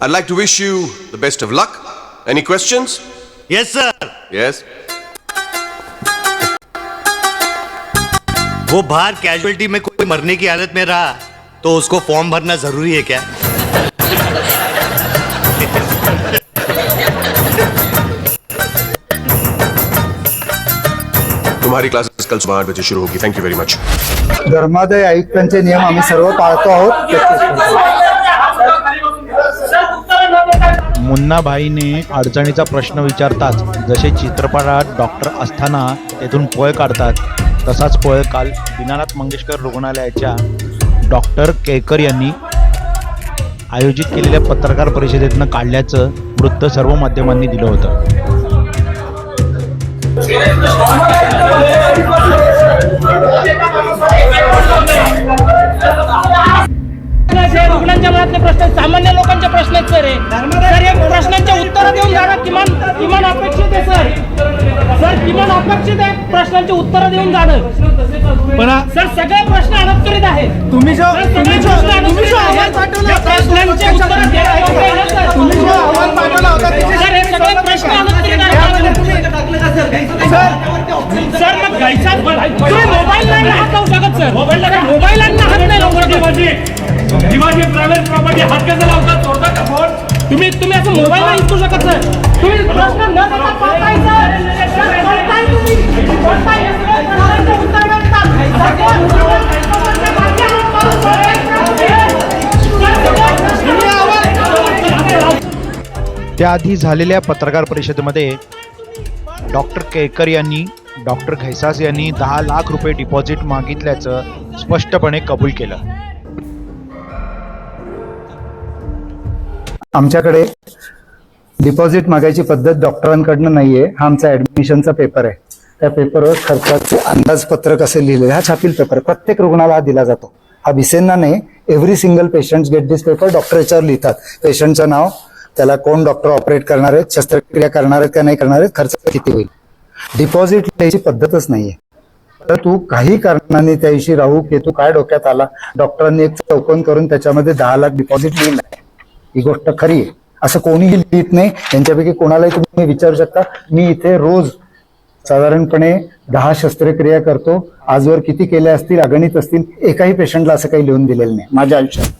I'd like to wish you the best of luck. Any questions? Yes sir Yes? वो बाहर casualty में कोई मरने की हालत में रहा तो उसको फॉर्म भरना ज़रूरी है क्या तुम्हारी क्लासेस कल सुबह आठ बजे शुरू होगी थैंक यू वेरी मच धर्मादय आयुक्तांचे नियम आम्ही सर्व पाळतो आहोत मुन्नाभाईने अडचणीचा प्रश्न विचारताच जसे चित्रपटात डॉक्टर असताना तेथून पळ काढतात तसाच पळ काल दीनानाथ मंगेशकर रुग्णालयाच्या डॉक्टर केळकर यांनी आयोजित केलेल्या पत्रकार परिषदेतनं काढल्याचं वृत्त सर्व माध्यमांनी दिलं होतं. रुग्णांच्या मनातले प्रश्न सामान्य लोकांचे प्रश्न आहेत सर हे. सर या प्रश्नांच्या उत्तर देऊन जाणं किमान किमान अपेक्षित आहे सर. सर किमान अपेक्षित आहे प्रश्नांची उत्तर देऊन जाणं. पण सर सगळे प्रश्न अनुत्तरित आहेत. तुम्ही जो तुम्ही जो तुम्ही जो अहवाल पाठवला प्रश्नांची उत्तर तुम्ही जो अहवाल पाठवला होता सर प्रायव्हेट हात कसं लावतात चोरता का फोन तुम्ही तुम्ही असं मोबाईल नाही विचारू शकत सर तुम्ही प्रश्न न देता सर सर, तुम्ही. हे उत्तर उत्तर बाकी माणूस त्याआधी झालेल्या पत्रकार परिषदेमध्ये डॉक्टर केळकर यांनी डॉक्टर घैसास यांनी दहा लाख रुपये डिपॉझिट मागितल्याचं स्पष्टपणे कबूल केलं. आमच्याकडे डिपॉझिट मागायची पद्धत डॉक्टरांकडनं नाहीये. हा आमचा ऍडमिशनचा पेपर आहे. त्या पेपरवर खर्चाचे अंदाजपत्रक असे लिहिलेले हा छापील पेपर प्रत्येक रुग्णाला हा दिला जातो. हा भिसेंना नाही every single patient get this paper doctor याच्यावर लिहितात. पेशंटचं नाव त्याला कोण डॉक्टर ऑपरेट करणार आहेत शस्त्रक्रिया करणार आहेत का नाही करणार आहेत खर्च किती होईल? डिपॉझिट द्यायची पद्धतच नाहीये. तर तू काही कारणाने त्याविषयी राहू की तू काय डोक्यात आला? डॉक्टरांनी एक चौकन करून त्याच्यामध्ये दहा लाख डिपॉझिट लिहिलं ही गोष्ट खरी आहे. असं कोणीही लिहित नाही. त्यांच्यापैकी कोणालाही तुम्ही विचारू शकता. मी इथे रोज साधारणपणे दहा शस्त्रक्रिया करतो. आजवर किती केल्या असतील अगणित असतील एकाही पेशंटला असं काही लिहून दिलेलं नाही. माझ्या आयुष्यात.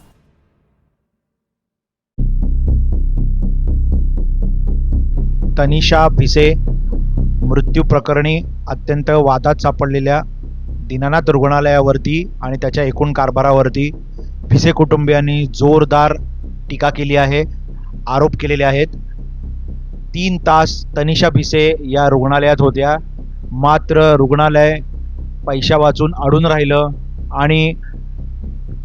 तनिषा भिसे मृत्यू प्रकरणी अत्यंत वादात सापडलेल्या दीनानाथ रुग्णालयावरती आणि त्याच्या एकूण कारभारावरती भिसे कुटुंबियांनी जोरदार टीका केली आहे आरोप केलेले आहेत. तीन तास तनिषा भिसे या रुग्णालयात होत्या. मात्र रुग्णालय पैशा वाचून अडून राहिलं आणि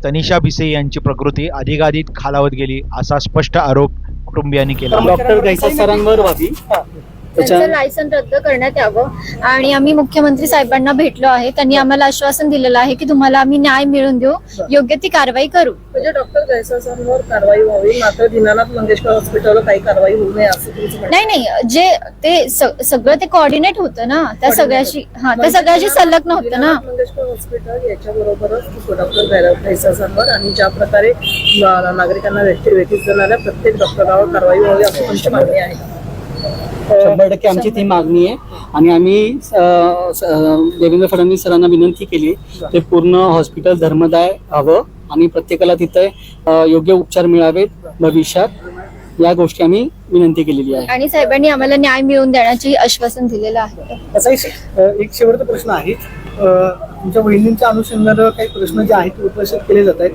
तनिषा भिसे यांची प्रकृती अधिकाधिक खालावत गेली असा स्पष्ट आरोप कुटुंबियांनी केला. डॉक्टर गैसा सरांवर त्यांचं लायसन रद्द करण्यात यावं. आणि आम्ही मुख्यमंत्री साहेबांना भेटलो आहे. त्यांनी आम्हाला आश्वासन दिलेलं आहे की तुम्हाला आम्ही न्याय मिळवून देऊ. योग्य ती कारवाई करू. म्हणजे डॉक्टर जयसासांवर कारवाई व्हावी मात्र दीनानाथ मंगेशकर हॉस्पिटलवर काही कारवाई होऊ नये असं तुमचं म्हणणं नाही नाही. जे ते स- सगळं ते कोऑर्डिनेट होतं ना. त्या सगळ्याशी हा त्या सगळ्याशी संलग्न होतं ना. दीनानाथ मंगेशकर हॉस्पिटल याच्याबरोबरच डॉक्टर जयसासांवर आणि ज्या प्रकारे ना- नागरिकांना व्यक्ती व्यतीत जाणाऱ्या प्रत्येक डॉक्टरांवर कारवाई व्हावी अशी तुमची मागणी आहे शंभर टक्के आमची ती मागणी आहे. आणि आम्ही देवेंद्र फडणवीस सरांना विनंती केली ते पूर्ण हॉस्पिटल धर्मदाय हवं आणि प्रत्येकाला तिथे योग्य उपचार मिळावेत भविष्यात. या गोष्टी आम्ही विनंती केलेली आहे. आणि साहेबांनी आम्हाला न्याय मिळवून देण्याचे आश्वासन दिलेलं आहे. असा एक शेवटचा प्रश्न आहे. तुमच्या वहिनींच्या अनुषंगानं काही प्रश्न जे आहेत ते उपस्थित केले जात आहेत.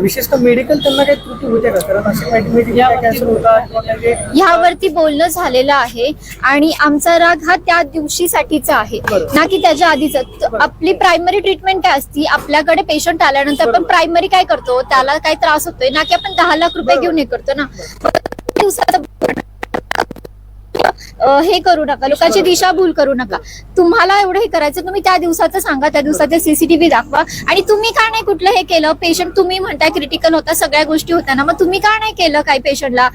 विशेषतः मेडिकल त्यांना काही त्रुटी होत्या का? कारण असे काही होता काही ह्यावरती बोलणं झालेलं आहे आणि आमचा राग हा त्या दिवशीसाठीचा आहे. ना की त्याच्या आधीचा. आपली प्रायमरी ट्रीटमेंट काय असती? आपल्याकडे पेशंट आल्यानंतर आपण प्रायमरी काय करतो? त्याला काय त्रास होतोय? ना की आपण दहा लाख रुपये घेऊन हे करतो ना? दिवसाचं हे करू नका. लोकांची दिशाभूल करू नका. तुम्हाला एवढं हे करायचं तुम्ही त्या दिवसाचं सांगा त्या दिवसाचे सीसीटीव्ही दाखवा. आणि तुम्ही का नाही कुठलं हे केलं? पेशंट तुम्ही म्हणताय क्रिटिकल होता सगळ्या गोष्टी होत्या ना मग तुम्ही का नाही केलं काही पेशंटला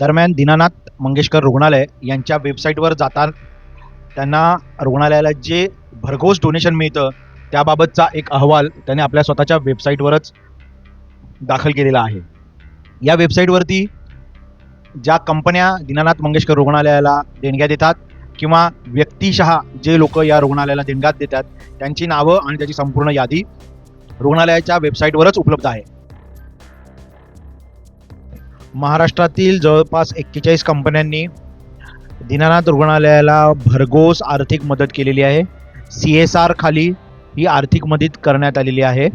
दरम्यान दीनानाथ मंगेशकर रुग्णालय यांच्या वेबसाईटवर जातात त्यांना रुग्णालयाला जे भरघोस डोनेशन मिळतं त्याबाबतचा एक अहवाल त्याने आपल्या स्वतःच्या वेबसाईटवरच दाखल केलेला आहे. या वेबसाईटवरती ज्या कंपन्या दीनानाथ मंगेशकर रुग्णालयाला देणग्या देतात किंवा व्यक्तिशः जे लोक या रुग्णालयाला देणग्यात देतात त्यांची नावं आणि त्याची संपूर्ण यादी रुग्णालयाच्या वेबसाईटवरच उपलब्ध आहे. महाराष्ट्रातील जवळपास एक्केचाळीस कंपन्यांनी दीनानाथ रुग्णालयाला भरघोस आर्थिक मदत केलेली आहे. सी एस आर खाली ही आर्थिक मदत करण्यात आलेली आहे.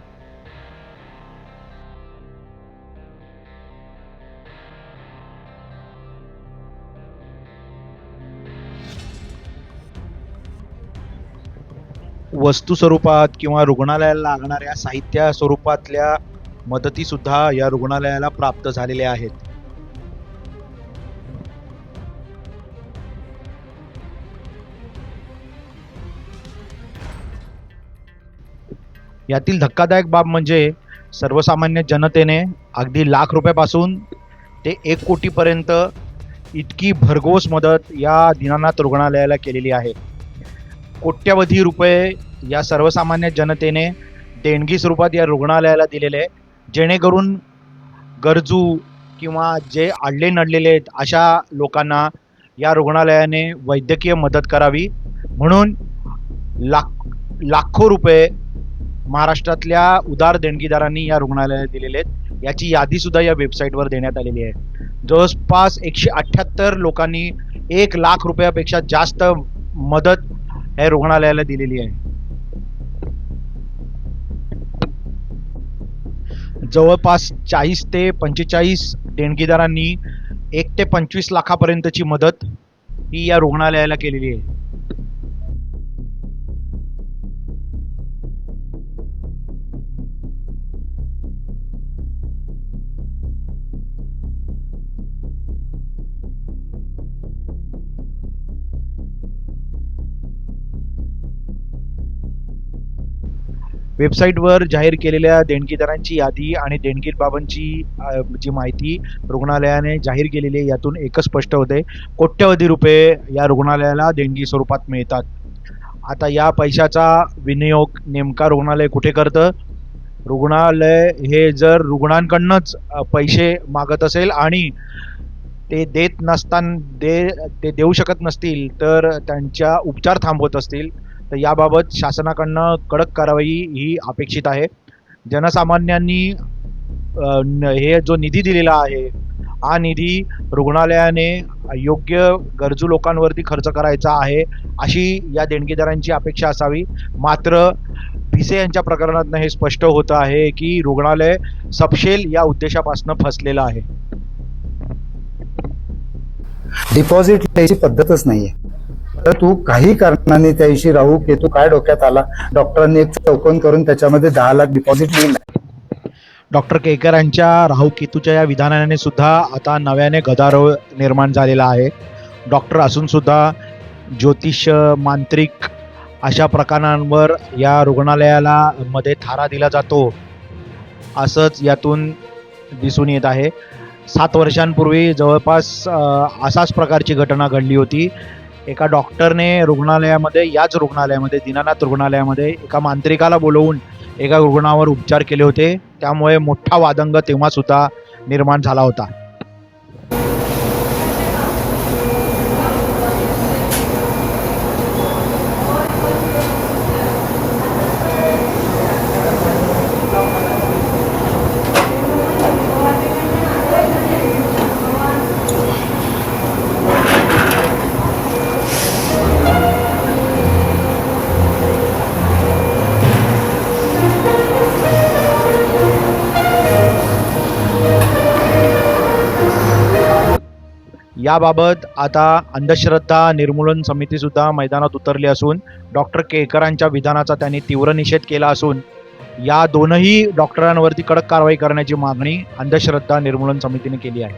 वस्तू स्वरूपात किंवा रुग्णालयाला लागणाऱ्या साहित्य स्वरूपातल्या मदतीसुद्धा या रुग्णालयाला प्राप्त झालेल्या आहेत. यातील धक्कादायक बाब म्हणजे सर्वसामान्य जनतेने अगदी लाख रुपयापासून ते एक कोटीपर्यंत इतकी भरघोस मदत या दिनानाथ रुग्णालयाला केलेली आहे. कोट्यवधी रुपये या सर्वसामान्य जनतेने देणगी स्वरूपात या रुग्णालयाला दिलेले आहे. जेणेकरून गरजू किंवा जे आडले नडलेले आहेत अशा लोकांना या रुग्णालयाने वैद्यकीय मदत करावी. म्हणून लाख लाखो रुपये महाराष्ट्रातल्या उदार देणगीदारांनी या रुग्णालयाला दिलेले आहेत. याची यादीसुद्धा या वेबसाईटवर देण्यात आलेली आहे. जवळपास एकशे अठ्ठ्याहत्तर लोकांनी एक लाख रुपयापेक्षा जास्त मदत हे रुग्णालयाला दिलेली आहे. जवळपास चाळीस ते पंचेचाळीस देणगीदारांनी एक ते पंचवीस लाखापर्यंतची मदत ही या रुग्णालयाला केलेली आहे. वेबसाईटवर जाहीर केलेल्या देणगीदारांची यादी आणि देणगीबाबतची जी माहिती रुग्णालयाने जाहीर केलेली आहे यातून एकच स्पष्ट होते कोट्यवधी रुपये या रुग्णालयाला देणगी स्वरूपात मिळतात. आता या पैशाचा विनियोग नेमका रुग्णालय कुठे करतं? रुग्णालय हे जर रुग्णांकडनंच पैसे मागत असेल आणि ते देत नसताना दे ते देऊ शकत नसतील तर त्यांच्या उपचार थांबवत असतील तर याबाबत शासनाकडनं कडक कारवाई ही अपेक्षित आहे. जनसामान्यांनी हे जो निधी दिलेला आहे हा निधी रुग्णालयाने योग्य गरजू लोकांवरती खर्च करायचा आहे अशी या देणगीदारांची अपेक्षा असावी. मात्र भिसे यांच्या प्रकरणातनं हे स्पष्ट होतं आहे की रुग्णालय सपशेल या उद्देशापासून फसलेलं आहे. डिपॉझिट द्यायची पद्धतच नाहीये. आहे तू काही कारणाने त्याऐशी राहू की तू काय डोक्यात आला? डॉक्टरांनी एक चौकन करून त्याच्यामध्ये दहा लाख डिपॉझिट मिळणार डॉक्टर केळकरांच्या राहू केतूच्या या विधानाने सुद्धा आता नव्याने गदारोळ निर्माण झालेला आहे. डॉक्टर असून सुद्धा ज्योतिष मांत्रिक अशा प्रकारांवर या रुग्णालयाला मध्ये थारा दिला जातो असंच यातून दिसून येत आहे. सात वर्षांपूर्वी जवळपास असाच प्रकारची घटना घडली होती. एका डॉक्टरने रुग्णालयामध्ये याच रुग्णालयामध्ये दीनानाथ रुग्णालयामध्ये एका मांत्रिकाला बोलवून एका रुग्णावर उपचार केले होते. त्यामुळे मोठा वादंग तेव्हा सुद्धा निर्माण झाला होता. याबाबत आता अंधश्रद्धा निर्मूलन समिती सुद्धा मैदानात उतरली असून डॉक्टर केळकरांच्या विधानाचा त्यांनी तीव्र निषेध केला असून या दोनही डॉक्टरांवरती कडक कारवाई करण्याची मागणी अंधश्रद्धा निर्मूलन समितीने केली आहे.